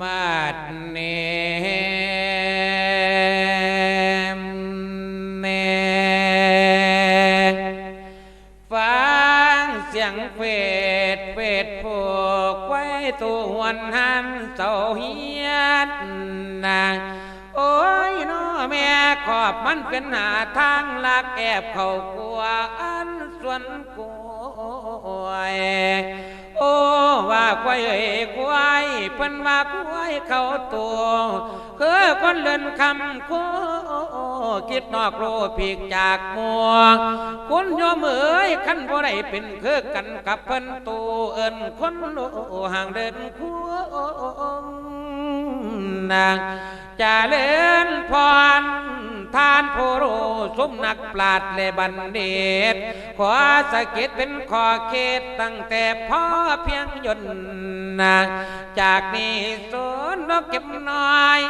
มาดเนมเนฟังเสียงเฟดเฟดผูกไว้ตัวหวนหันเจ้าเฮียนนะโอ้ยน้อแม่ขอบมันเป็นหาทางลักแอบเข้ากลัวอันส่วนกล้วโอ้ว่าควายเอ้ยควาย เพิ่นว่าควายเขาตัวคือคนเลื่อนคำโคคิดนอกโลผีกจากมัวคุณโยมเอ๋ยขันบ่ได้เป็นคือกันกับเพิ่นตูเอิ้นคนโลห่างเดินควงนางจะเล่นพร ทานโพโรสมนักปราดและบัณฑิตขอสะกิดเป็นขอเขตตั้งแต่พ่อเพียงยนนะจากนี้สนดอกเก็บน้อย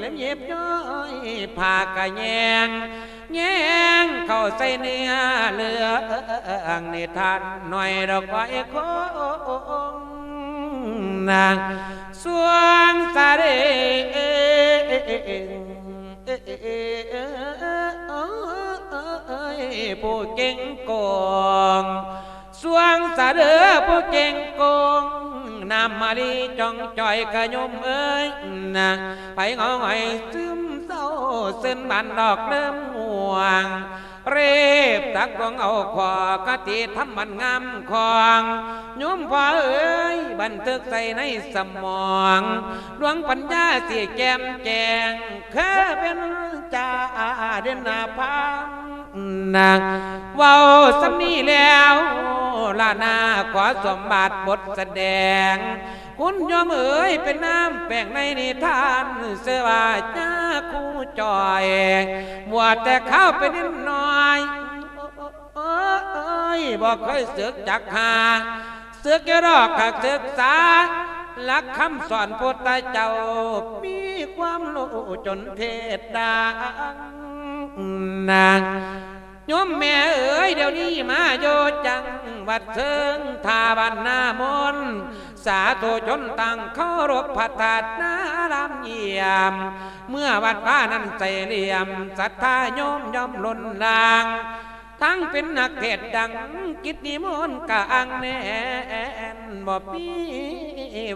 แล้วเย็บย้อยผากะแยงแยงเข้าใส่เนื้อเลืองนิทานหน่อยดอกไว้คงนางสวงสาเด ผู้เก่งกองสวงสาเดอผู้เก่งกองนำมาลีจองจอยกระยมเอ้ยนะไปงอหอยซึมเศร้าซึนบันดอกเริ่มห่วง เรีบตักดวงเอาขวากติทำมันงามของโยมพอเอ้ยบันทึกใส่ในสมองดวงปัญญาเสียแก้มแจงเคยเป็นจ่าเด่นนาพังนะเว้าสำนีแล้วลานาขอสมบัติบทแสดง คุณโยมเอ๋ยเป็นน้ำแป้งในนิทานเสวาจ้าคู่จอยมัวแต่ข้าไปนิดหน่อยเอ้ยบอกเคยศึกจักหาศึกจะรอกขักศึกษาหลักคำสอนพุทธเจ้า มีความรู้จนเทศดังนางโยมแม่เอ๋ยเดี๋ยวนี้มาโยจัง วัดเชิงทาบันนามนสาธุชนตั้งเคารพพระธาตุนารามเยี่ยม เมื่อวัดพานั้นใจเหลี่ยมศรัทธาโยมยอมล้นลาง ทั้งเป็นนักเทศดังกิจนิมนต์กะอังแน่นบ่ปี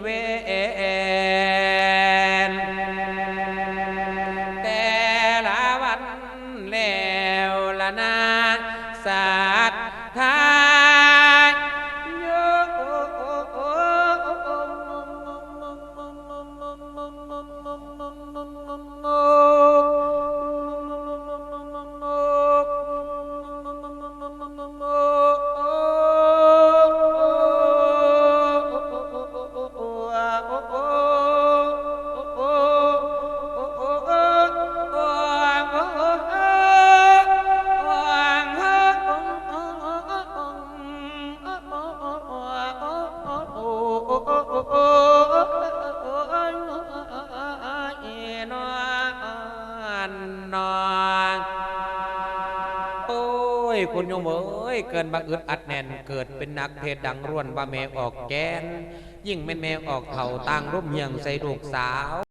เวนแต่ละวันแล้วละนาสั ย คุณโยมเอ้ย เกินบังอึดอัดแน่น เกิดเป็นนักเทศดังร่วนว่าแม่ออกแกน ยิ่งแม่แม่ออกเข่าต่างร่มเฮียงใส่ลูกสาว